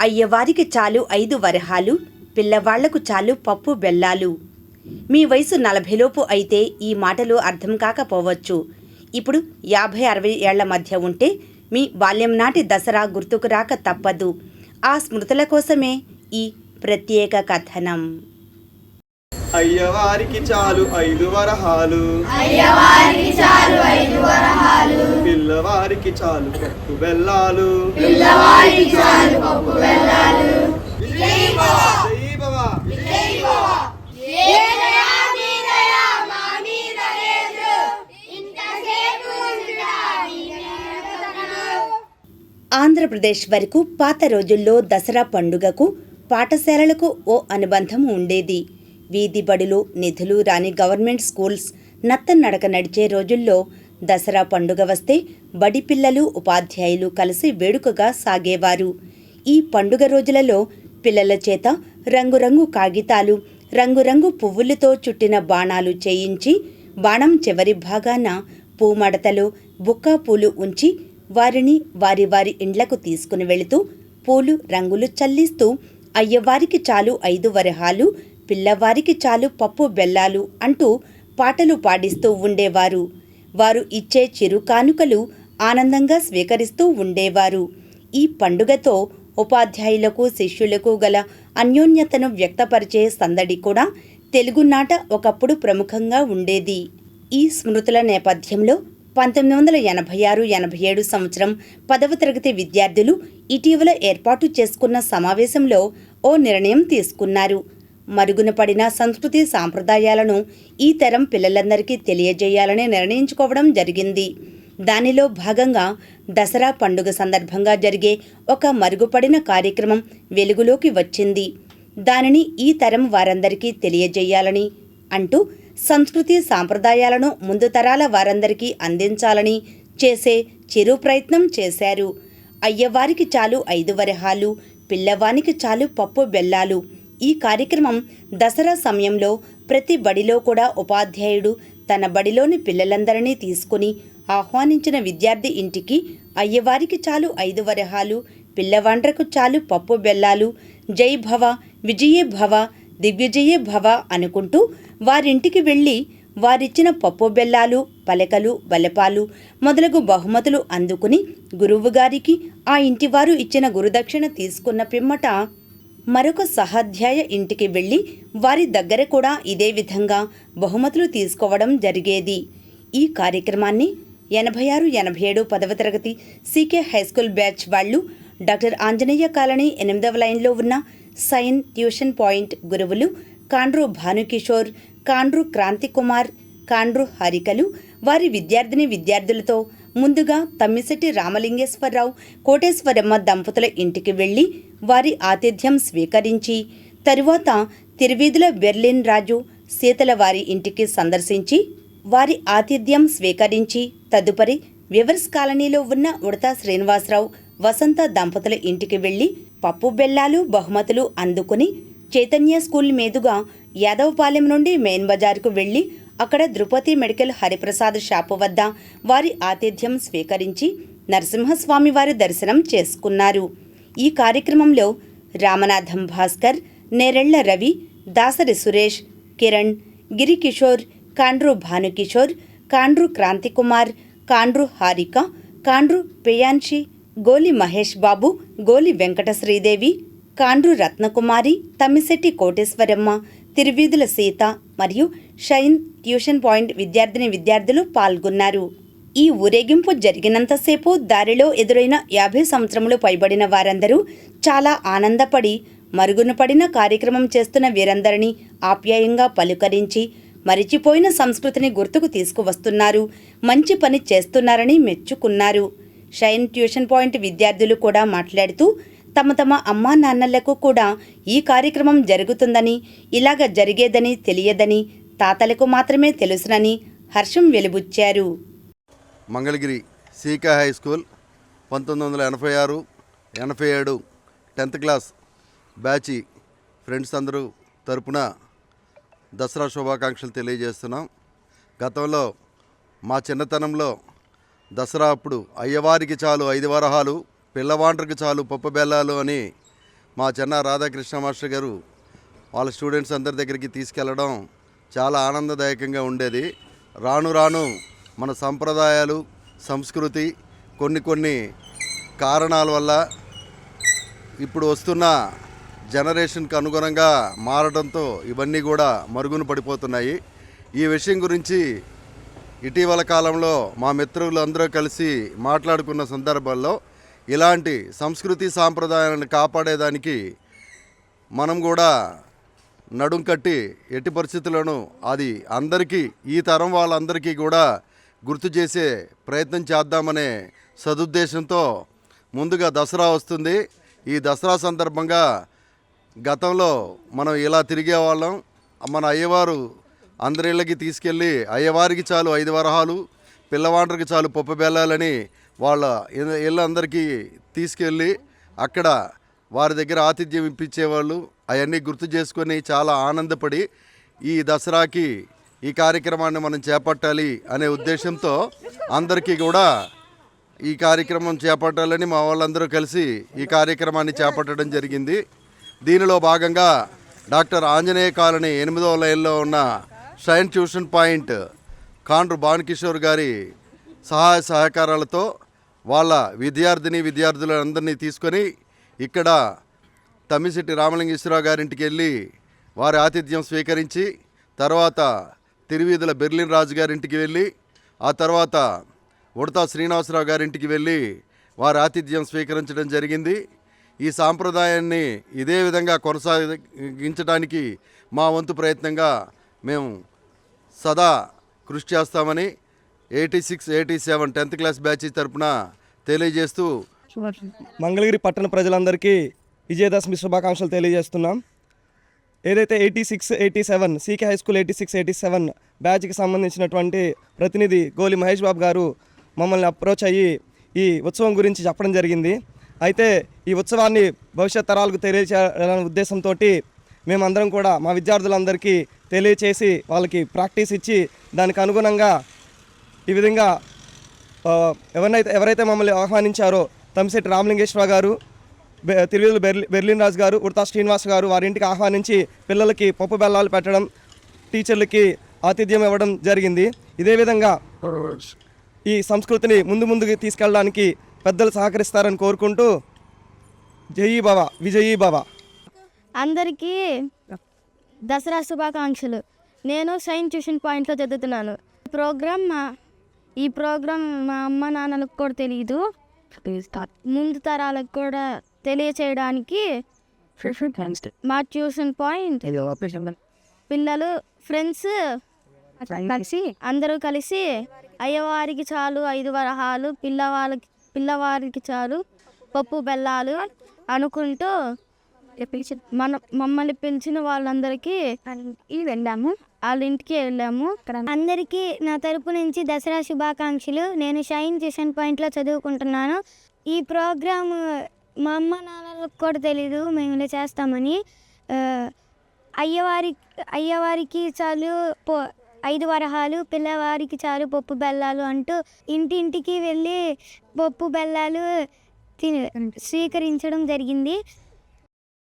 అయ్యవారికి చాలు ఐదు వరహాలు పిల్లవాళ్ళకు చాలు పప్పు బెల్లాలు. మీ వయసు నలభైలోపు అయితే ఈ మాటలు అర్థం కాకపోవచ్చు. ఇప్పుడు యాభై అరవై ఏళ్ళ మధ్య ఉంటే మీ బాల్యం నాటి దసరా గుర్తుకు రాక తప్పదు. ఆ స్మృతుల కోసమే ఈ ప్రత్యేక కథనం. అయ్యవారికి చాలు ఐదు వరహాలు. అయ్యవారికి చాలు ఐదు వరహాలు. పిల్లవారికి చాలు పప్పు బెల్లాలు. పిల్లవారికి చాలు పప్పు బెల్లాలు. జై. ఆంధ్రప్రదేశ్ వరకు పాత రోజుల్లో దసరా పండుగకు పాఠశాలలకు ఓ అనుబంధం ఉండేది. వీధి బడులు నిధులు రాని గవర్నమెంట్ స్కూల్స్ నత్తనడక నడిచే రోజుల్లో దసరా పండుగ వస్తే బడి పిల్లలు ఉపాధ్యాయులు కలిసి వేడుకగా సాగేవారు. ఈ పండుగ రోజులలో పిల్లల చేత రంగురంగు కాగితాలు రంగురంగు పువ్వులతో చుట్టిన బాణాలు చేయించి బాణం చివరి భాగాన పూమడతలో బుక్కా పూలు ఉంచి వారిని వారి వారి ఇండ్లకు తీసుకుని వెళుతూ పూలు రంగులు చల్లిస్తూ అయ్యవారికి చాలు ఐదు వరహాలు పిల్లవారికి చాలు పప్పు బెల్లాలు అంటూ పాటలు పాడిస్తూ ఉండేవారు. వారు ఇచ్చే చిరు కానుకలు ఆనందంగా స్వీకరిస్తూ ఉండేవారు. ఈ పండుగతో ఉపాధ్యాయులకు శిష్యులకు గల అన్యోన్యతను వ్యక్తపరిచే సందడి కూడా తెలుగునాట ఒకప్పుడు ప్రముఖంగా ఉండేది. ఈ స్మృతుల నేపథ్యంలో పంతొమ్మిది వందల ఎనభై ఆరు ఎనభై ఏడు సంవత్సరం పదవ తరగతి విద్యార్థులు ఇటీవల ఏర్పాటు చేసుకున్న సమావేశంలో ఓ నిర్ణయం తీసుకున్నారు. మరుగున పడిన సంస్కృతి సాంప్రదాయాలను ఈ తరం పిల్లలందరికీ తెలియజేయాలని నిర్ణయించుకోవడం జరిగింది. దానిలో భాగంగా దసరా పండుగ సందర్భంగా జరిగే ఒక మరుగుపడిన కార్యక్రమం వెలుగులోకి వచ్చింది. దానిని ఈ తరం వారందరికీ తెలియజేయాలని అంటూ సంస్కృతి సాంప్రదాయాలను ముందు తరాల వారందరికీ అందించాలని చేసే చిరు ప్రయత్నం చేశారు. అయ్యవారికి చాలు ఐదు వరహాలు పిల్లవానికి చాలు పప్పు బెల్లాలు ఈ కార్యక్రమం దసరా సమయంలో ప్రతి బడిలో కూడా ఉపాధ్యాయుడు తన బడిలోని పిల్లలందరినీ తీసుకుని ఆహ్వానించిన విద్యార్థి ఇంటికి అయ్యవారికి చాలు ఐదు వరహాలు పిల్లవాండ్రకు చాలు పప్పు బెల్లాలు జై భవ విజయే భవ దిగ్విజయే భవ అనుకుంటూ వారింటికి వెళ్ళి వారిచ్చిన పప్పు బెల్లాలు పలకలు బలపాలు మొదలగు బహుమతులు అందుకుని గురువుగారికి ఆ ఇంటివారు ఇచ్చిన గురుదక్షిణ తీసుకున్న పిమ్మట మరొక సహాధ్యాయ ఇంటికి వెళ్ళి వారి దగ్గర కూడా ఇదే విధంగా బహుమతులు తీసుకోవడం జరిగేది. ఈ కార్యక్రమాన్ని ఎనభై ఆరు ఎనభై ఏడు పదవ తరగతి సీకే హైస్కూల్ బ్యాచ్ వాళ్ళు డాక్టర్ ఆంజనేయ కాలనీ ఎనిమిదవ లైన్లో ఉన్న సైన్ ట్యూషన్ పాయింట్ గురువులు కాండ్రు భానుకిషోర్ కాండ్రు క్రాంతి కుమార్ కాండ్రు హరికలు వారి విద్యార్థిని విద్యార్థులతో ముందుగా తమ్మిశెట్టి రామలింగేశ్వరరావు కోటేశ్వరమ్మ దంపతుల ఇంటికి వెళ్ళి వారి ఆతిథ్యం స్వీకరించి తరువాత తిరువీధుల బెర్లిన్ రాజు సీతల వారి ఇంటికి సందర్శించి వారి ఆతిథ్యం స్వీకరించి తదుపరి వివర్స్ కాలనీలో ఉన్న ఉడతా శ్రీనివాసరావు వసంత దంపతుల ఇంటికి వెళ్ళి పప్పు బెల్లాలు బహుమతులు అందుకుని చైతన్య స్కూల్ మీదుగా యాదవపాలెం నుండి మెయిన్ బజార్కు వెళ్ళి అక్కడ ద్రుపతి మెడికల్ హరిప్రసాద్ షాపు వద్ద వారి ఆతిథ్యం స్వీకరించి నరసింహస్వామి వారి దర్శనం చేసుకున్నారు. ఈ కార్యక్రమంలో రామనాథం భాస్కర్ నేరెళ్ళ రవి దాసరి సురేష్ కిరణ్ గిరికిషోర్ కాండ్రు భానుకిషోర్ కాండ్రు క్రాంతికుమార్ కాండ్రు హారిక కాండ్రు పేయాన్షి గోలి మహేష్ బాబు గోలి వెంకట శ్రీదేవి కాండ్రు రత్నకుమారి తమ్మిశెట్టి కోటేశ్వరమ్మ తిరువీధుల సీత మరియు షైన్ ట్యూషన్ పాయింట్ విద్యార్థిని విద్యార్థులు పాల్గొన్నారు. ఈ ఊరేగింపు జరిగినంతసేపు దారిలో ఎదురైన యాభై సంవత్సరములు పైబడిన వారందరూ చాలా ఆనందపడి మరుగున పడిన కార్యక్రమం చేస్తున్న వీరందరినీ ఆప్యాయంగా పలుకరించి మరిచిపోయిన సంస్కృతిని గుర్తుకు తీసుకువస్తున్నారు మంచి పని చేస్తున్నారని మెచ్చుకున్నారు. షైన్ ట్యూషన్ పాయింట్ విద్యార్థులు కూడా మాట్లాడుతూ తమ తమ అమ్మా నాన్నలకు కూడా ఈ కార్యక్రమం జరుగుతుందని ఇలాగ జరిగేదని తెలియదని తాతలకు మాత్రమే తెలుసునని హర్షం వెలుబుచ్చారు. మంగళగిరి సీకా హై స్కూల్ పంతొమ్మిది వందల ఎనభై ఆరు ఎనభై ఏడు టెన్త్ క్లాస్ బ్యాచి ఫ్రెండ్స్ అందరూ తరపున దసరా శుభాకాంక్షలు తెలియజేస్తున్నాం. గతంలో మా చిన్నతనంలో దసరా అప్పుడు అయ్యవారికి చాలు ఐదు వరహాలు పిల్లవాండ్రికి చాలు పప్పు బెల్లాలు అని మా చెన్న రాధాకృష్ణ మాస్టర్ గారు వాళ్ళ స్టూడెంట్స్ అందరి దగ్గరికి తీసుకెళ్ళడం చాలా ఆనందదాయకంగా ఉండేది. రాను రాను మన సంప్రదాయాలు సంస్కృతి కొన్ని కొన్ని కారణాల వల్ల ఇప్పుడు వస్తున్న జనరేషన్కి అనుగుణంగా మారడంతో ఇవన్నీ కూడా మరుగున పడిపోతున్నాయి. ఈ విషయం గురించి ఇటీవల కాలంలో మా మిత్రులు అందరూ కలిసి మాట్లాడుకున్న సందర్భాల్లో ఇలాంటి సంస్కృతి సాంప్రదాయాలను కాపాడేదానికి మనం కూడా నడుం కట్టి ఎట్టి పరిస్థితుల్లోనూ అది అందరికీ ఈ తరం వాళ్ళందరికీ కూడా గుర్తు చేసే ప్రయత్నం చేద్దామనే సదుద్దేశంతో ముందుగా దసరా వస్తుంది. ఈ దసరా సందర్భంగా గతంలో మనం ఇలా తిరిగేవాళ్ళం. మన అయ్యవారు అందరిళ్ళకి తీసుకెళ్ళి అయ్యవారికి చాలు ఐదు వరహాలు పిల్లవాండ్రికి చాలు పప్పు బెల్లాలని వాళ్ళ ఇళ్ళందరికీ తీసుకెళ్ళి అక్కడ వారి దగ్గర ఆతిథ్యం ఇప్పించేవాళ్ళు. అవన్నీ గుర్తు చేసుకొని చాలా ఆనందపడి ఈ దసరాకి ఈ కార్యక్రమాన్ని మనం చేపట్టాలి అనే ఉద్దేశంతో అందరికీ కూడా ఈ కార్యక్రమం చేపట్టాలని మా వాళ్ళందరూ కలిసి ఈ కార్యక్రమాన్ని చేపట్టడం జరిగింది. దీనిలో భాగంగా డాక్టర్ ఆంజనేయ కాలనీ ఎనిమిదవ లైన్లో ఉన్న shine tuition point Kandru Bhanukishore గారి సహాయ సహకారాలతో వాళ్ళ విద్యార్థిని విద్యార్థులందరినీ తీసుకొని ఇక్కడ తమ్మిశెట్టి రామలింగేశ్వరరావు గారింటికి వెళ్ళి వారి ఆతిథ్యం స్వీకరించి తర్వాత తిరువీధుల బెర్లిన్ రాజు గారింటికి వెళ్ళి ఆ తర్వాత ఉడతా శ్రీనివాసరావు గారింటికి వెళ్ళి వారి ఆతిథ్యం స్వీకరించడం జరిగింది. ఈ సాంప్రదాయాన్ని ఇదే విధంగా కొనసాగించడానికి మా వంతు ప్రయత్నంగా మేము సదా కృషి చేస్తామని eighty six eighty seven tenth class batch తరపున తెలియజేస్తూ మంగళగిరి పట్టణ ప్రజలందరికీ విజయదశమి శుభాకాంక్షలు తెలియజేస్తున్నాం. ఏదైతే eighty six eighty seven CK high school eighty six eighty seven బ్యాచ్కి సంబంధించినటువంటి ప్రతినిధి గోలి మహేష్ బాబు గారు మమ్మల్ని అప్రోచ్ అయ్యి ఈ ఉత్సవం గురించి చెప్పడం జరిగింది. అయితే ఈ ఉత్సవాన్ని భవిష్యత్ తరాలకు తెలియచేయాలనే ఉద్దేశంతో మేమందరం కూడా మా విద్యార్థులందరికీ తెలియచేసి వాళ్ళకి ప్రాక్టీస్ ఇచ్చి దానికి అనుగుణంగా ఈ విధంగా ఎవరినైతే ఎవరైతే మమ్మల్ని ఆహ్వానించారో తమిశెట్టి రామలింగేశ్వర గారు తిరువేలు బెర్లి బెర్లిన్ రాజు గారు ఉడతా శ్రీనివాస్ గారు వారి ఇంటికి ఆహ్వానించి పిల్లలకి పప్పు బెల్లాలు పెట్టడం టీచర్లకి ఆతిథ్యం ఇవ్వడం జరిగింది. ఇదే విధంగా ఈ సంస్కృతిని ముందు ముందుకు తీసుకెళ్ళడానికి పెద్దలు సహకరిస్తారని కోరుకుంటూ జయీ భవ విజయీ భవ. అందరికీ దసరా శుభాకాంక్షలు. నేను సైన్స్ ట్యూషన్ పాయింట్లో చదువుతున్నాను. ఈ ప్రోగ్రామ్ మా ఈ ప్రోగ్రామ్ మా అమ్మ నాన్నలకు కూడా తెలియదు ముందు తరాలకు కూడా తెలియచేయడానికి మా ట్యూషన్ పాయింట్ పిల్లలు ఫ్రెండ్స్ కలిసి అందరూ కలిసి అయ్యవారికి చాలు ఐదు వరహాలు పిల్లవాళ్ళకి పిల్లవారికి చాలు పప్పు బెల్లాలు అనుకుంటూ మన మమ్మల్ని పిలిచిన వాళ్ళందరికీ వెళ్ళాము. వాళ్ళ ఇంటికి వెళ్ళాము. అందరికీ నా తరపు నుంచి దసరా శుభాకాంక్షలు. నేను షైన్ ట్యూషన్ పాయింట్లో చదువుకుంటున్నాను. ఈ ప్రోగ్రామ్ మా అమ్మ నాన్నలకు కూడా తెలీదు మేము ఇలా చేస్తామని. అయ్యవారి అయ్యవారికి చాలు పో ఐదు వరహాలు పిల్లవారికి చాలు పప్పు బెల్లాలు అంటూ ఇంటింటికి వెళ్ళి పప్పు బెల్లాలు తిని స్వీకరించడం జరిగింది.